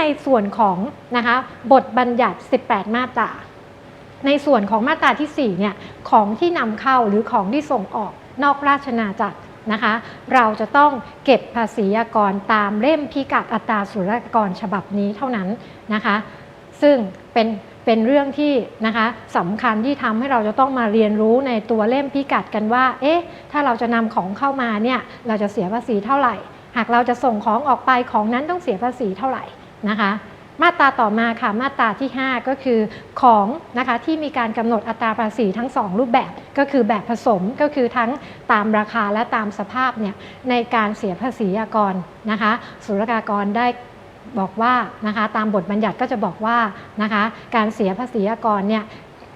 ในส่วนของนะคะบทบัญญัติ 18 มาตรา ในส่วนของมาตราที่4เนี่ยของที่นำเข้าหรือของที่ส่งออกนอกราชนาจักรนะคะเราจะต้องเก็บภาษีอากรตามเล่มพิกัดอัตราศุลกากรฉบับนี้เท่านั้นนะคะซึ่งเป็นเป็นเรื่องที่นะคะสำคัญที่ทำให้เราจะต้องมาเรียนรู้ในตัวเล่มพิกัดกันว่าเอ๊ะถ้าเราจะนำของเข้ามาเนี่ยเราจะเสียภาษีเท่าไหร่ หากเราจะส่งของออกไปของนั้นต้องเสียภาษีเท่าไหร่ นะคะมาตราต่อมาค่ะมาตราที่ 5 ก็คือของนะคะที่มีการกำหนดอัตราภาษีทั้ง 2 รูปแบบก็คือแบบผสมก็คือทั้งตามราคาและตามสภาพเนี่ยในการเสียภาษีอากรนะคะศุลกากรได้บอกว่านะคะตามบทบัญญัติก็จะบอกว่านะคะการเสียภาษีอากรเนี่ย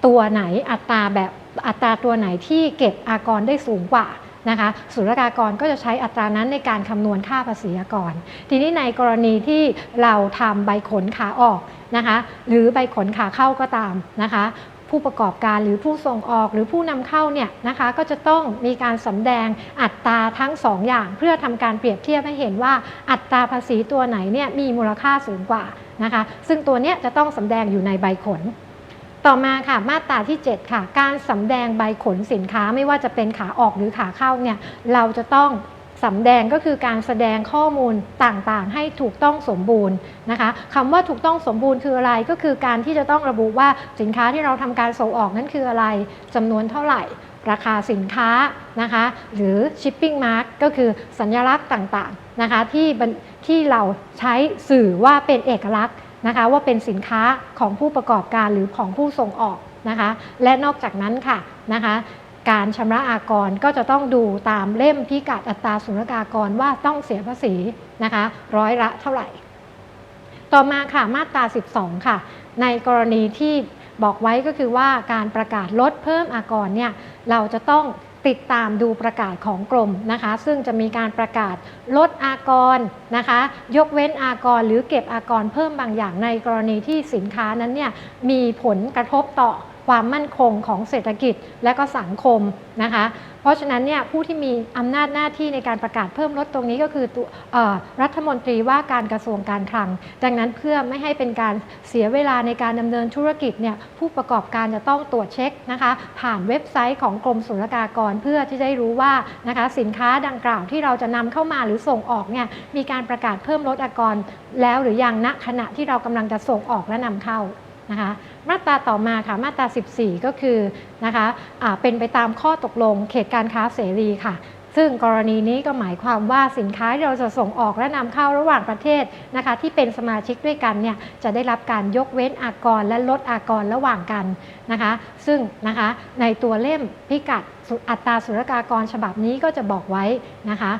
ตัวไหนอัตราแบบอัตราตัวไหนที่เก็บอากรได้สูงกว่า นะคะศุลกากรก็จะใช้อัตรานั้นในการคำนวณค่าภาษีอากร ทีนี้ในกรณีที่เราทำใบขนขาออกนะคะหรือใบขนขาเข้าก็ตามนะคะผู้ประกอบการหรือผู้ส่งออกหรือผู้นำเข้าเนี่ยนะคะก็จะต้องมีการสำแดงอัตราทั้ง 2 อย่าง เพื่อทำการเปรียบเทียบให้เห็นว่าอัตราภาษีตัวไหนเนี่ยมีมูลค่าสูงกว่านะคะซึ่งตัวเนี้ยจะต้องสำแดงอยู่ในใบขน ต่อมาค่ะมาตราที่ 7 ค่ะ การสำแดงใบขนสินค้าไม่ว่าจะเป็นขาออกหรือขาเข้าเนี่ยเราจะต้องสำแดงก็คือการแสดงข้อมูลต่างๆ ให้ถูกต้องสมบูรณ์นะคะคำว่าถูกต้องสมบูรณ์คืออะไรก็คือการที่จะต้องระบุว่าสินค้าที่เราทำการส่งออกนั้นคืออะไรจำนวนเท่าไหร่ ราคาสินค้านะคะ หรือ shipping mark ก็คือสัญลักษณ์ต่างๆนะคะที่ที่เราใช้สื่อว่าเป็นเอกลักษณ์ นะคะว่าเป็นสินค้าของผู้ประกอบการหรือของผู้ส่งออกนะคะและนอกจากนั้นค่ะนะคะการชำระอากรก็จะต้องดูตามเล่มพิกัดอัตราศุลกากรว่าต้องเสียภาษีนะคะร้อยละเท่าไหร่ ต่อมาค่ะมาตรา 12 ค่ะ ในกรณีที่บอกไว้ก็คือว่าการประกาศลดเพิ่มอากรเนี่ยเราจะต้อง ติดตามดูประกาศของกรมนะคะ ซึ่งจะมีการประกาศลดอากรนะคะ ยกเว้นอากรหรือเก็บอากรเพิ่มบางอย่างในกรณีที่สินค้านั้นเนี่ยมีผลกระทบต่อ ความมั่นคงของเศรษฐกิจและก็สังคมนะคะ เพราะฉะนั้นเนี่ยผู้ที่มีอำนาจหน้าที่ในการประกาศเพิ่มลดตรงนี้ก็คือรัฐมนตรีว่าการกระทรวงการคลัง ดังนั้นเพื่อไม่ให้เป็นการเสียเวลาในการดำเนินธุรกิจเนี่ยผู้ประกอบการจะต้องตรวจเช็คนะคะผ่านเว็บไซต์ของกรมศุลกากรเพื่อที่จะได้รู้ว่านะคะสินค้าดังกล่าวที่เราจะนำเข้ามาหรือส่งออกเนี่ยมีการประกาศเพิ่มลดอากรแล้วหรือยังณขณะที่เรากำลังจะส่งออกและนำเข้า นะคะมาตราต่อมาค่ะมาตรา 14 ก็คือนะคะะเป็นไปตามข้อตกลงเขตการค้าเสรีค่ะ ซึ่งกรณีนี้ก็หมายความว่าสินค้าเราจะส่งออกและนำเข้าระหว่างประเทศนะคะ ที่เป็นสมาชิกด้วยกันเนี่ยจะได้รับการยกเว้นอากรและลดอากรระหว่างกันนะคะ ซึ่งนะคะในตัวเล่มพิกัดอัตราศุลกากรฉบับนี้ก็จะบอกไว้นะคะ